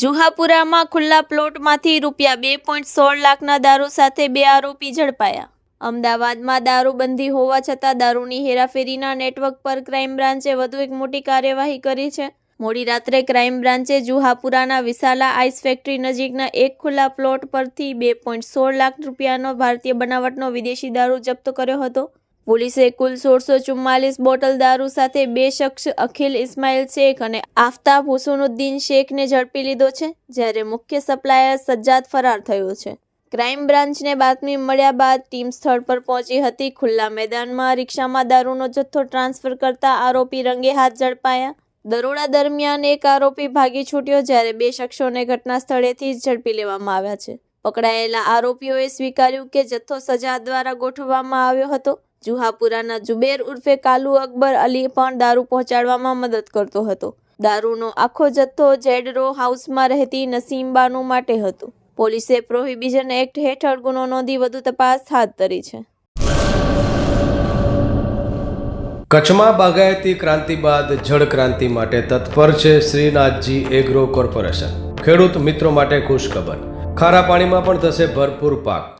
જુહાપુરામાં ખુલ્લા પ્લોટમાંથી રૂપિયા બે પોઈન્ટ સોળ લાખના દારૂ સાથે બે આરોપી ઝડપાયા. અમદાવાદમાં દારૂબંધી હોવા છતાં દારૂની હેરાફેરીના નેટવર્ક પર ક્રાઇમ બ્રાન્ચે વધુ એક મોટી કાર્યવાહી કરી છે. મોડી રાત્રે ક્રાઇમ બ્રાન્ચે જુહાપુરાના વિશાલા આઈસ ફેક્ટરી નજીકના એક ખુલ્લા પ્લોટ પરથી બે પોઈન્ટ સોળ લાખ રૂપિયાનો ભારતીય બનાવટનો વિદેશી દારૂ જપ્ત કર્યો હતો. પોલીસે કુલ સોળસો ચુમ્માલીસ બોટલ દારૂ સાથે બે શખ્સ અખિલ ઇસ્માઇલ શેખ અને આફતાબ હુસુનુદ્દીન શેખને ઝડપી લીધો છે, જ્યારે મુખ્ય સપ્લાયર સજ્જાદ ફરાર થયો છે. ક્રાઇમ બ્રાન્ચને બાતમી મળ્યા બાદ ટીમ સ્થળ પર પહોંચી હતી. ખુલ્લા મેદાનમાં રિક્ષામાં દારૂનો જથ્થો ટ્રાન્સફર કરતા આરોપી રંગે હાથ ઝડપાયા. દરોડા દરમિયાન એક આરોપી ભાગી છૂટ્યો, જ્યારે બે શખ્સોને ઘટના સ્થળેથી ઝડપી લેવામાં આવ્યા છે. પકડાયેલા આરોપીઓએ સ્વીકાર્યું કે જથ્થો સજા દ્વારા ગોઠવવામાં આવ્યો હતો. જુહાપુરાના જુબેર ઉર્ફે કાલુ અકબર અલી પણ દારૂ પહોંચાડવામાં મદદ કરતો હતો. દારૂનો આખો જથ્થો જેડરો હાઉસમાં રહેતી નસીમબાનુ માટે હતો. પોલીસે પ્રોહિબિશન એક્ટ હેઠળ ગુનો નોંધી વધુ તપાસ હાથ ધરી છે. કચ્છમાં બાગાયતી ક્રાંતિ બાદ જળ ક્રાંતિ માટે તત્પર છે શ્રીનાથજી એગ્રો કોર્પોરેશન. ખેડૂત મિત્રો માટે ખુશખબર. ખારા પાણીમાં પણ થશે ભરપૂર પાક.